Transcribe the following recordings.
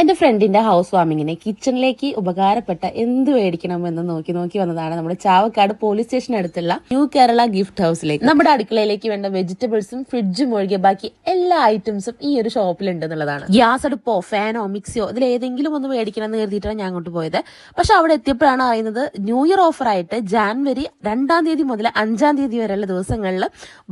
എന്റെ ഫ്രണ്ടിന്റെ ഹൗസ് വാമിങ്ങിന് കിച്ചണിലേക്ക് ഉപകാരപ്പെട്ട എന്ത് മേടിക്കണമെന്ന് നോക്കി നോക്കി വന്നതാണ് നമ്മുടെ ചാവക്കാട് പോലീസ് സ്റ്റേഷൻ അടുത്തുള്ള ന്യൂ കേരള ഗിഫ്റ്റ് ഹൗസിലേക്ക്. നമ്മുടെ അടുക്കളയിലേക്ക് വേണ്ട വെജിറ്റബിൾസും ഫ്രിഡ്ജും ഒഴികെ ബാക്കി എല്ലാ ഐറ്റംസും ഈ ഒരു ഷോപ്പിലുണ്ട് എന്നുള്ളതാണ്. ഗ്യാസ് അടുപ്പോ ഫാനോ മിക്സിയോ ഇതിൽ ഏതെങ്കിലും ഒന്ന് മേടിക്കണം എന്ന് കരുതിയിട്ടാണ് ഞാൻ അങ്ങോട്ട് പോയത്. പക്ഷെ അവിടെ എത്തിയപ്പോഴാണ് അറിയുന്നത് ന്യൂ ഇയർ ഓഫർ ആയിട്ട് ജാനുവരി രണ്ടാം തീയതി മുതൽ അഞ്ചാം തീയതി വരെയുള്ള ദിവസങ്ങളിൽ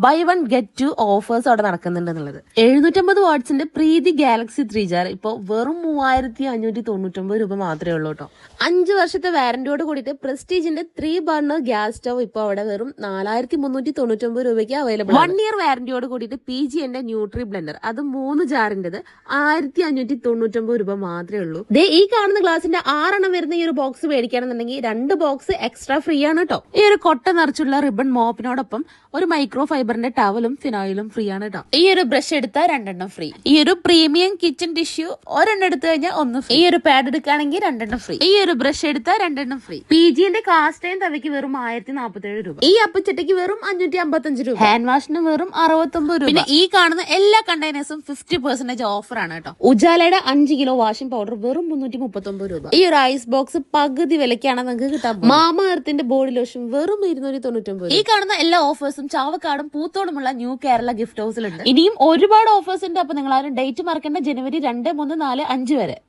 buy one get two offers അവിടെ നടക്കുന്നുണ്ട് എന്നുള്ളത്. എഴുന്നൂറ്റമ്പത് വാട്ട്സിന്റെ പ്രീതി ഗാലക്സി ത്രീ ജാർ. ഇപ്പോൾ വെറും മൂവായിരത്തി അഞ്ഞൂറ്റി തൊണ്ണൂറ്റൊമ്പത് രൂപ മാത്രമേ ഉള്ളൂ കേട്ടോ. അഞ്ച് വർഷത്തെ വാറന്റിയോട് കൂടിയിട്ട് പ്രസ്റ്റീജിന്റെ ത്രീ ബർണർ ഗ്യാസ് സ്റ്റവ് ഇപ്പോൾ അവിടെ വെറും നാലായിരത്തി മുന്നൂറ്റി തൊണ്ണൂറ്റൊമ്പത് രൂപയ്ക്ക് അവൈലബിൾ വൺ ഇയർ വാറന്റിയോട് കൂടിയിട്ട് പി ജി എന്റെ ന്യൂട്രി ബ്ലെൻഡർ അത് മൂന്ന് ജാറിന്റേത് ആയിരത്തി അഞ്ഞൂറ്റി തൊണ്ണൂറ്റൊമ്പത് രൂപ മാത്രമേ ഉള്ളൂ. ദേ ഈ കാണുന്ന ഗ്ലാസിന്റെ ആറെണ്ണം വരുന്ന ഈ ഒരു ബോക്സ് മേടിക്കുകയാണെന്നുണ്ടെങ്കിൽ രണ്ട് ബോക്സ് എക്സ്ട്രാ ഫ്രീ ആണ് കേട്ടോ. ഈ ഒരു കൊട്ട നിറച്ചുള്ള റിബൺ മോപ്പിനോടൊപ്പം ഒരു മൈക്രോ ഫൈബറിന്റെ ടവലും ഫിനോയിലും ഫ്രീ ആണ് കേട്ടോ. ഈ ഒരു ബ്രഷ് എടുത്താൽ രണ്ടെണ്ണം ഫ്രീ ഈ ഒരു പ്രീമിയം കിച്ചൺ ടിഷ്യൂ ഒരെണ്ണം എടുത്തു കഴിഞ്ഞാൽ ഒന്ന് ഫ്രീ ഈ ഒരു പാഡ് എടുക്കുകയാണെങ്കിൽ രണ്ടെണ്ണം ഫ്രീ ഈ ഒരു ബ്രഷ് എടുത്താൽ രണ്ടെണ്ണം ഫ്രീ പി ജിന്റെ കാസ്റ്റേയും തവയ്ക്ക് വെറും ആയിരത്തി നാൽപ്പത്തേഴ് രൂപ. ഈ അപ്പച്ചട്ടിക്ക് വെറും അഞ്ഞൂറ്റി അമ്പത്തഞ്ച് രൂപ ഹാൻഡ് വാഷിന് വെറും അറുപത്തൊമ്പത് രൂപ. പിന്നെ ഈ കാണുന്ന എല്ലാ കണ്ടെയ്നേഴ്സും ഫിഫ്റ്റി പെർസെന്റേജ് ഓഫർ ആണ് കേട്ടോ. ഉജാലയുടെ അഞ്ച് കിലോ വാഷിംഗ് പൗഡർ വെറും മുന്നൂറ്റി മുപ്പത്തൊമ്പത് രൂപ. ഈ ഒരു ഐസ് ബോക്സ് പകുതി വിലക്കാണ് നിങ്ങൾക്ക് കിട്ടാൻ മാമ എർത്തിന്റെ ബോഡി ലോഷൻ വെറും ഇരുന്നൂറ്റി തൊണ്ണൂറ്റൊമ്പത് ഈ കാണുന്ന എല്ലാ ഓഫേഴ്സും ചാവക്കാടും പൂത്തോടുമുള്ള ന്യൂ കേരള ഗിഫ്റ്റ് ഹൗസിലുണ്ട് ഇനിയും ഒരുപാട് ഓഫേഴ്സ് ഉണ്ട്. അപ്പൊ നിങ്ങൾ ആരും ഡേറ്റ് മറക്കേണ്ട. ജനുവരി രണ്ട് മൂന്ന് നാല് അഞ്ച് it.